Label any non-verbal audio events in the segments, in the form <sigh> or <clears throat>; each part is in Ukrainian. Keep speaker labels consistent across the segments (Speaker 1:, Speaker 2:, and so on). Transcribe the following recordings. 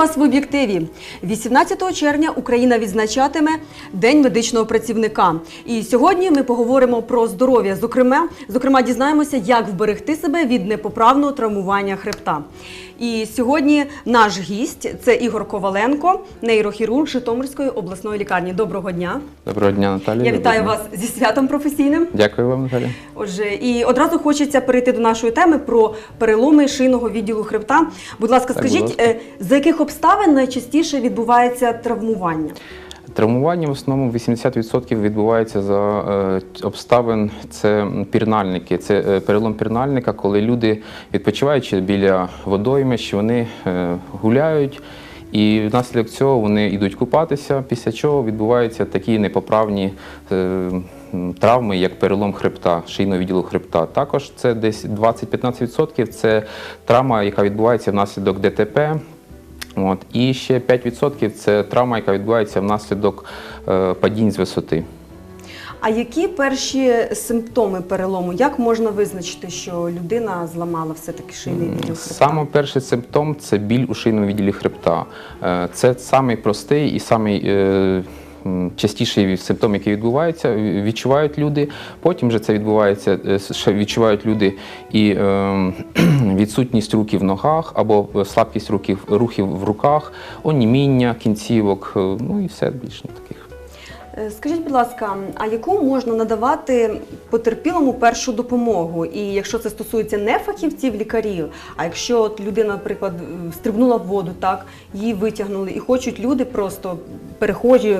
Speaker 1: вас в об'єктиві. 18 червня Україна відзначатиме День медичного працівника. І сьогодні ми поговоримо про здоров'я. Зокрема, зокрема, дізнаємося, як вберегти себе від непоправного травмування хребта. І сьогодні наш гість це Ігор Коваленко, нейрохірург Житомирської обласної лікарні. Доброго дня!
Speaker 2: Доброго дня, Наталія.
Speaker 1: Я вітаю вас зі святом професійним.
Speaker 2: Дякую вам, Наталя.
Speaker 1: Отже, і одразу хочеться перейти до нашої теми про переломи шийного відділу хребта. Будь ласка,
Speaker 2: Так, будь
Speaker 1: скажіть,
Speaker 2: ласка.
Speaker 1: е, за яких обставин найчастіше відбувається травмування?
Speaker 2: Травмування в основному 80% відбувається за е, обставин. Це пірнальники. Це е, перелом пірнальника, коли люди, відпочиваючи біля водоймищ, вони е, гуляють. І внаслідок цього вони йдуть купатися, після чого відбуваються такі непоправні травми, як перелом хребта, шийного відділу хребта. Також це десь 20-15% це травма, яка відбувається внаслідок ДТП. От. І ще 5% це травма, яка відбувається внаслідок е, падінь з висоти.
Speaker 1: А які перші симптоми перелому? Як можна визначити, що людина зламала все-таки шийний відділ хребта?
Speaker 2: Саме перший симптом це біль у шийному відділі хребта. Е, Це самий простий і самий е, частіший симптом, який відбувається, відчувають люди. Потім вже це відбувається, е, ще відчувають люди і е, <clears throat> відсутність руків в ногах або слабкість рухів, рухів в руках, оніміння кінцівок, е, ну і все більше таких.
Speaker 1: Е, Скажіть, будь ласка, а яку можна надавати потерпілому першу допомогу? І якщо це стосується не фахівців лікарів, а якщо от людина, наприклад, стрибнула в воду, так її витягнули, і хочуть люди просто перехожі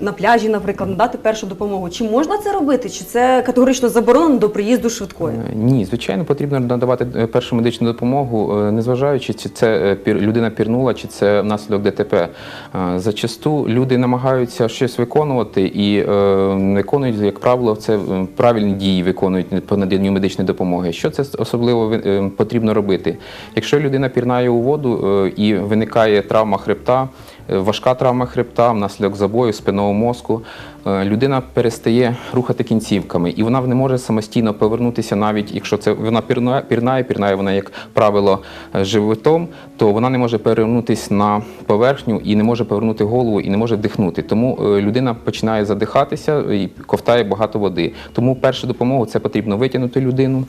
Speaker 1: на пляжі, наприклад, надати першу допомогу. Чи можна це робити? Чи це категорично заборонено до приїзду швидкої?
Speaker 2: Е, Ні, звичайно, потрібно надавати е, першу медичну допомогу, е, незважаючи, чи це людина пірнула, чи це внаслідок ДТП. Зачасту люди намагаються щось виконувати і виконують, як правило, це правильні дії виконують по наданню медичної допомоги. Що це особливо потрібно робити? Якщо людина пірнає у воду і виникає травма хребта, важка травма хребта внаслідок забою спинного мозку, е, людина перестає рухати кінцівками, і вона не може самостійно повернутися, навіть якщо це вона пірнає, пірнає, пірнає вона, як правило, е, животом, то вона не може перевернутися на поверхню і не може повернути голову і не може дихнути. Тому е, людина починає задихатися і ковтає багато води. Тому першу допомогу це потрібно витягнути людину.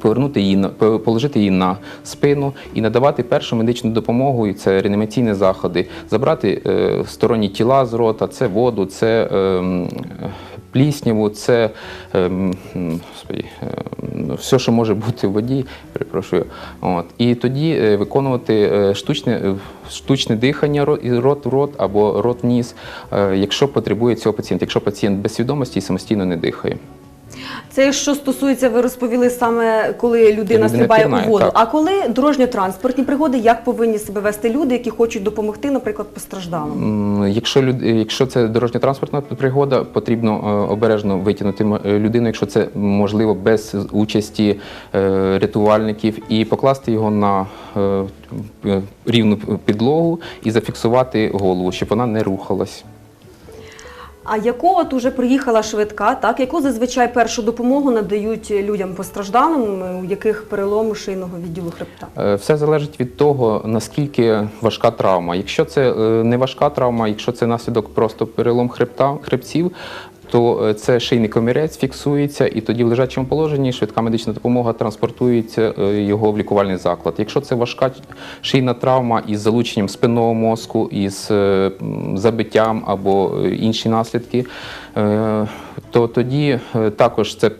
Speaker 2: Повернути її на по- положити її на спину і надавати першу медичну допомогу. І це реанімаційні заходи, забрати е, сторонні тіла з рота, це воду, це ем, плісняву, це ем, ем, все, що може бути в воді. Перепрошую. От і тоді е, виконувати е, штучне, штучне дихання рот в рот або рот в ніс, якщо потребує цього пацієнт, якщо пацієнт без свідомості і самостійно не дихає.
Speaker 1: Це що стосується, ви розповіли саме коли людина стрибає у воду.
Speaker 2: так.
Speaker 1: А коли дорожньо-транспортні пригоди, як повинні себе вести люди, які хочуть допомогти, наприклад, постраждалим?
Speaker 2: Якщо люд- якщо це дорожньо-транспортна пригода, потрібно е, обережно витягнути е, людину, якщо це можливо без участі е, рятувальників, і покласти його на рівну підлогу і зафіксувати голову, щоб вона не рухалась.
Speaker 1: А яку от уже приїхала швидка, так яку зазвичай першу допомогу надають людям постраждалим, у яких перелом шийного відділу хребта?
Speaker 2: Е, Все залежить від того, наскільки важка травма. Якщо це е, не важка травма, якщо це наслідок просто перелом хребта, хребців, то е, це шийний комірець фіксується, і тоді в лежачому положенні швидка медична допомога транспортується е, його в лікувальний заклад. Якщо це важка шийна травма із залученням спинного мозку, із е, забиттям або інші наслідки, то тоді також це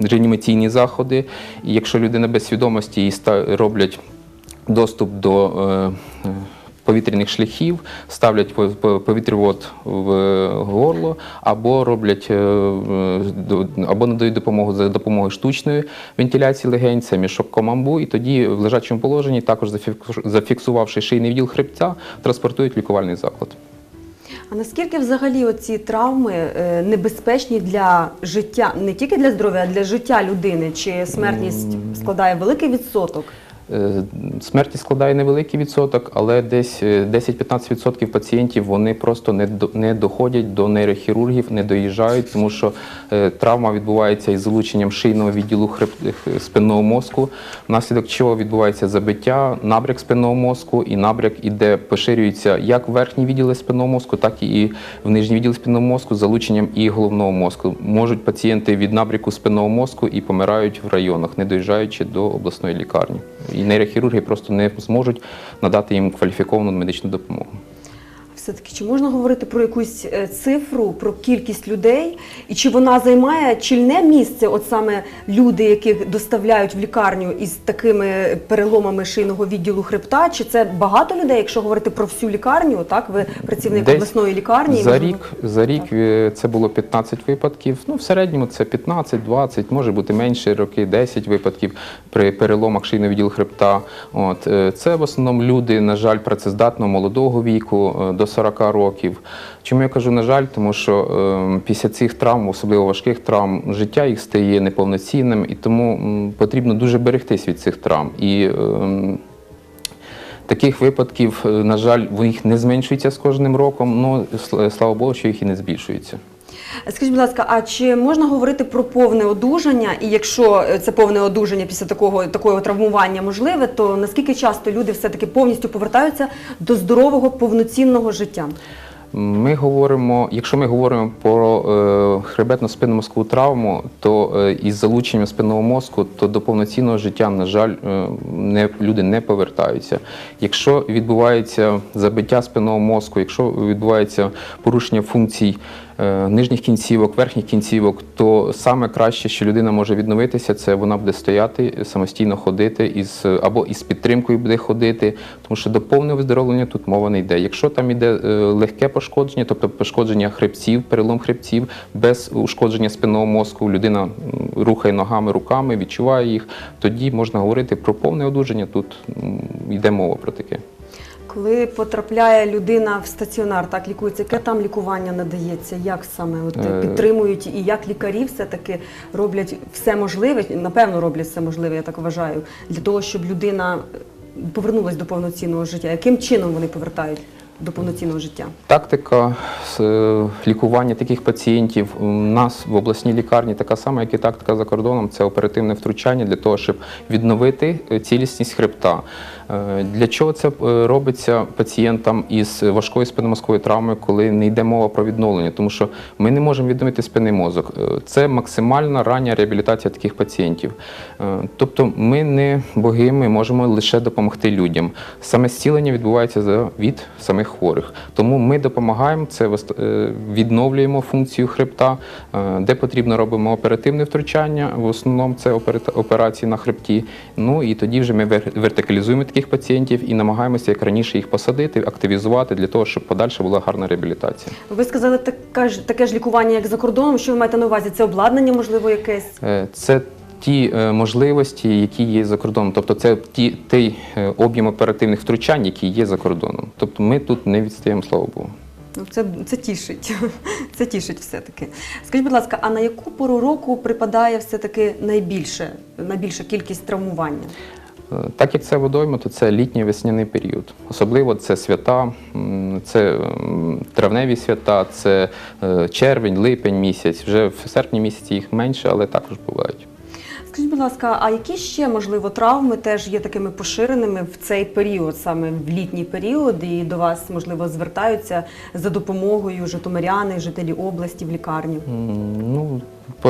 Speaker 2: реанімаційні заходи. І якщо людина без свідомості ста- роблять доступ до повітряних шляхів, ставлять по- по- повітрявод в горло, або роблять е, е, або надають допомогу за допомогою штучної вентиляції легень, це мішок комамбу, і тоді в лежачому положенні, також зафіксу- зафіксувавши шийний відділ хребця, транспортують в лікувальний заклад.
Speaker 1: А наскільки взагалі оці травми е, небезпечні для життя, не тільки для здоров'я, а для життя людини? Чи смертність складає великий відсоток?
Speaker 2: Е, Смертність складає невеликий відсоток, але десь е, 10-15% пацієнтів вони просто не, доходять до нейрохірургів, не доїжджають, тому що е, травма відбувається із залученням шийного відділу е, спинного мозку, внаслідок чого відбувається забиття, набряк спинного мозку, і набряк іде, поширюється як верхні відділи спинного мозку, так і в нижній відділ спинного мозку залученням і головного мозку. Можуть пацієнти від набряку спинного мозку і помирають в районах, не доїжджаючи до обласної лікарні. Нейрохірурги просто не зможуть надати їм кваліфіковану медичну допомогу.
Speaker 1: Все-таки чи можна говорити про якусь е, цифру, про кількість людей, і чи вона займає чільне місце, от саме люди, яких доставляють в лікарню із такими переломами шийного відділу хребта? Чи це багато людей, якщо говорити про всю лікарню? Так, ви працівник
Speaker 2: Десь
Speaker 1: обласної лікарні?
Speaker 2: За рік, за рік е, це було 15 випадків. Ну, в середньому це 15-20, може бути менше роки, 10 випадків при переломах шийного відділу хребта. От е, це в основному люди, на жаль, працездатного молодого віку до 40 років. Чому я кажу на жаль? Тому що е, після цих травм, особливо важких травм, життя їх стає неповноцінним, і тому м, потрібно дуже берегтись від цих травм. І е, Таких випадків, е, на жаль, їх не зменшується з кожним роком, але слава Богу, що їх і не збільшується.
Speaker 1: Скажіть, будь ласка, а чи можна говорити про повне одужання? І якщо е, це повне одужання після такого такого травмування можливе, то наскільки часто люди все-таки повністю повертаються до здорового повноцінного життя?
Speaker 2: Ми говоримо, якщо ми говоримо про е, хребетно-спинну мозкову травму, то е, із залученням спинного мозку, то до повноцінного життя, на жаль, е, не, люди не повертаються. Якщо відбувається забиття спинного мозку, якщо відбувається порушення функцій нижніх кінцівок, верхніх кінцівок, то саме краще, що людина може відновитися, це вона буде стояти, самостійно ходити із або із підтримкою буде ходити, тому що до повного виздоровлення тут мова не йде. Якщо там йде е, легке пошкодження, тобто пошкодження хребців, перелом хребців, без ушкодження спинного мозку, людина рухає ногами, руками, відчуває їх, тоді можна говорити про повне одужання. Тут йде мова про таке.
Speaker 1: Коли потрапляє людина в стаціонар, так лікується, яке там лікування надається? Як саме от,
Speaker 2: Е,
Speaker 1: підтримують і як лікарі все-таки роблять все можливе, напевно, роблять все можливе, я так вважаю, для того, щоб людина е, повернулася до повноцінного життя? Яким чином вони повертають до повноцінного життя?
Speaker 2: Тактика з е, лікування таких пацієнтів у нас в обласній лікарні така сама, як і тактика за кордоном. Це оперативне втручання для того, щоб відновити цілісність хребта. Е, Для чого це е, робиться пацієнтам із важкою спинномозковою травмою, коли не йде мова про відновлення? Тому що ми не можемо відновити спинний мозок. Е, Це максимальна рання реабілітація таких пацієнтів. Тобто ми не боги, ми можемо лише допомогти людям. Саме зцілення відбувається від самих хворих. Тому ми допомагаємо це відновлюємо функцію хребта, де потрібно робимо оперативне втручання. В основному це операції на хребті. Ну і тоді вже ми вертикалізуємо таких пацієнтів і намагаємося як раніше їх посадити, активізувати для того, щоб подальше була гарна реабілітація.
Speaker 1: Ви сказали таке ж, таке ж лікування, як за кордоном. Що ви маєте на увазі? Це обладнання, можливо, якесь?
Speaker 2: Е, Це ті е, можливості, які є за кордоном. Тобто це ті, той е, об'єм оперативних втручань, які є за кордоном. Тобто ми тут не відстаємо, слава Богу.
Speaker 1: Ну, це, це тішить. <laughs> Це тішить все-таки. Скажіть, будь ласка, а на яку пору року припадає все-таки найбільше, найбільша кількість травмування?
Speaker 2: Е, Так як це водойма, то це літній весняний період. Особливо це свята, це травневі свята, це е, червень, липень місяць. Вже в серпні місяці їх менше, але також бувають.
Speaker 1: Скажіть, будь ласка, а які ще можливо травми теж є такими поширеними в цей період, саме в літній період, і до вас можливо звертаються за допомогою житомиряни, жителі області в лікарню?
Speaker 2: Ну,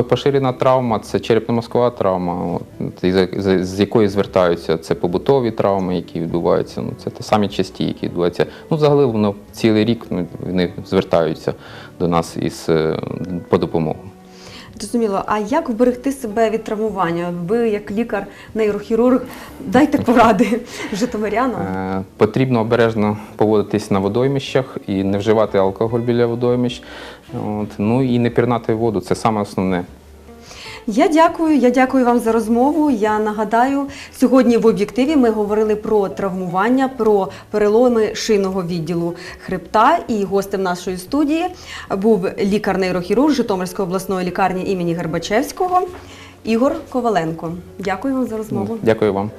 Speaker 2: поширена травма це черепно-мозкова травма, з якої звертаються. Це побутові травми, які відбуваються. Ну, це те самі часті, які відбуваються. Ну, взагалі, воно цілий рік ну, вони звертаються до нас із е, по допомогу.
Speaker 1: Зрозуміло, а як вберегти себе від травмування? Ви, як лікар, нейрохірург, дайте поради <laughs> житомирянам.
Speaker 2: Е, Потрібно обережно поводитись на водоймищах і не вживати алкоголь біля водоймищ. От, ну і не пірнати воду, це саме основне.
Speaker 1: Я дякую. Я дякую вам за розмову. Я нагадаю, сьогодні в об'єктиві ми говорили про травмування, про переломи шийного відділу хребта. І гостем нашої студії був лікар-нейрохірург Житомирської обласної лікарні імені Гербачевського Ігор Коваленко. Дякую вам за розмову.
Speaker 2: Дякую вам.